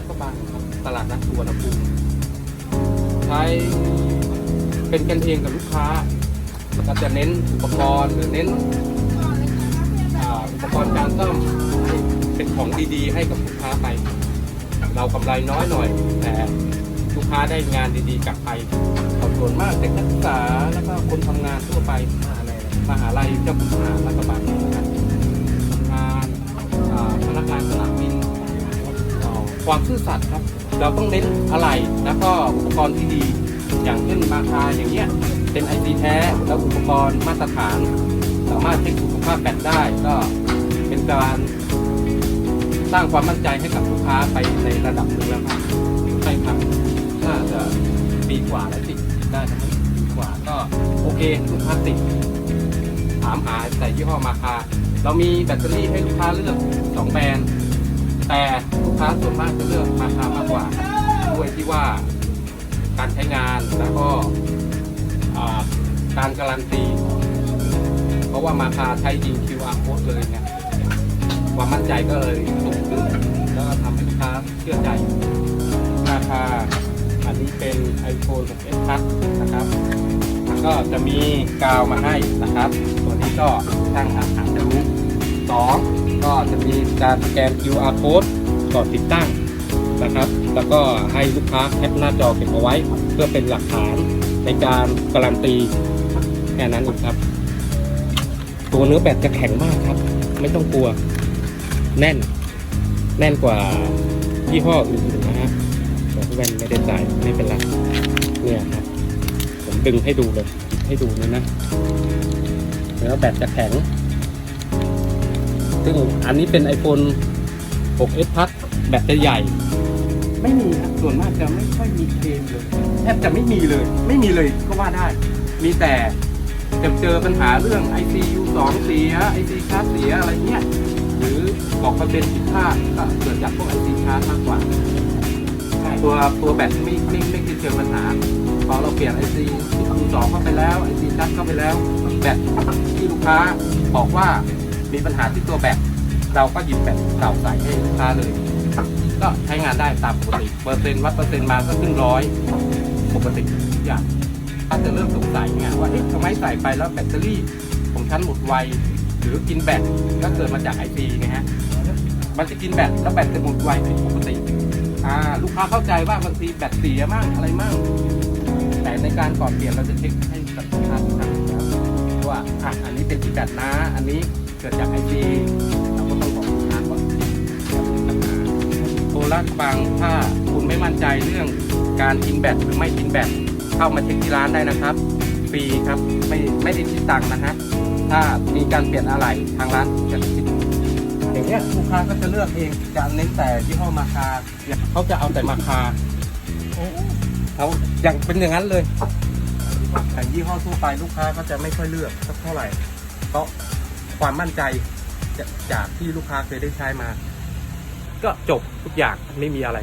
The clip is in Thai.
ดกระบังตลาดนัดสุวรรณภูมิใช้เป็นกันเองกับลูกค้าแล้วก็จะเน้นอุปกรณ์หรือเน้นอุปกรณ์การซ่อมเป็นของดีๆ ให้กับลูกค้าไป เรากำไรน้อยหน่อย แต่ลูกค้าได้งานดีๆ กลับไปเอาส่วนมากเด็กนักศึกษาแล้วก็คนทำงานทั่วไปมหาลัยเจ้าคุณมหารัฐบาละครับง ความซื่อสัตย์ครับ เราต้องเน้นอะไรแล้วก็อุปกรณ์ที่ดี อย่างเช่นมาคาอย่างเงี้ยเป็นไอซีแท้แล้วอุปกรณ์มาตรฐาน สามารถเช็คสุขภาพแบตได้ก็เป็นการสร้างความมั่นใจให้กับลูกค้าไปในระดับหนึ่งแล้วครับใช่ครับน่าจะปีกว่าแล้วติดได้ทั้งปีกว่าก็โอเคลูกค้าติดถามหาแต่ยี่ห้อมาคาเรามีแบตเตอรี่ให้ลูกค้าเลือกสองแบรนด์ แต่ลูกค้าส่วนมากจะเลือกมาคามากกว่าด้วยที่ว่าการใช้งานแล้วก็การการันตีเพราะว่ามาคาใช้ยิง QR code เลยไงความมั่นใจก็เลยสูงขึ้นแล้วก็ทำให้ลูกค้าเชื่อใจราคาอันนี้เป็น iPhone 6s Plus นะครับก็จะมีกาวมาให้นะครับ ตัวนี้ก็ช่างอาจอาจจะรู้ สองก็จะมีการสแกน QR code ก่อนติดตั้งนะครับ แล้วก็ให้ลูกค้าแคปหน้าจอเก็บเอาไว้ เพื่อเป็นหลักฐานในการการันตีแค่นั้นเองครับ ตัวเนื้อแบตจะแข็งมากครับ ไม่ต้องกลัว แน่น แน่นกว่ายี่ห้ออื่นๆนะฮะแต่แว่นไม่ได้ใส่ไม่เป็นไรเนี่ยครับ ผมดึงให้ดูเลย ให้ดูนี่นะเนื้อแบตจะแข็ง ซึ่งอันนี้เป็น iPhone 6s Plus แบตจะใหญ่ ไม่มีครับส่วนมากจะไม่ค่อยมีเคลมเลยแทบจะไม่มีเลย ไม่มีเลยก็ว่าได้ มีแต่จะเจอปัญหาเรื่อง ICU 2เสีย IC ชาร์จเสียอะไรเงี้ยหรือบอกประเด็นผิดพลาดก็เกิดจากพวก IC ชาร์จมากกว่าตัวตัวแบตไม่ไม่ไม่เคยเจอปัญหาพอเราเปลี่ยน IC ที่คูสองเข้าไปแล้ว IC ชาร์จเข้าไปแล้วแบตที่ลูกค้าบอกว่า มีปัญหาที่ตัวแบตเราก็หยิบแบตเก่าใส่ให้ลูกค้าเลยก็ใช้งานได้ตามปกติเปอร์เซ็นต์วัดเปอร์เซ็นต์มาก็ขึ้นร้อยปกติทุกอย่างถ้าจะเริ่มสงสัยไงว่าเอ๊ะทำไมใส่ไปแล้วแบตเตอรี่ของฉันหมดไวหรือกินแบตก็เกิดมาจากไอซีไงฮะมันจะกินแบตแล้วแบตจะหมดไวผิดปกติอ่าลูกค้าเข้าใจว่าบางทีแบตเสียมั่งอะไรมั่งแต่ในการก่อนเปลี่ยนเราจะเช็คให้กับลูกค้าทุกครั้ง ว่าอะอันนี้เป็นที่แบตนะ อันนี้เกิดจากไอซีเราก็ต้องบอกลูกค้าก่อนปัญหาโทรลักฟังถ้าคุณไม่มั่นใจเรื่องการกินแบตหรือไม่กินแบตเข้ามาเช็คที่ร้านได้นะครับ ฟรีครับไม่ไม่ได้คิดตังค์นะฮะถ้ามีการเปลี่ยนอะไรทางร้านจะคิดอย่างเงี้ยลูกค้าก็จะเลือกเองจะเน้นแต่ยี่ห้อมาคาเขาจะเอาแต่มาคาเขาอย่างเป็นอย่างนั้นเลย แต่ยี่ห้อทั่วไปลูกค้าก็จะไม่ค่อยเลือกสักเท่าไหร่ เพราะความมั่นใจจะจากที่ลูกค้าเคยได้ใช้มา ก็จบทุกอย่างไม่มีอะไร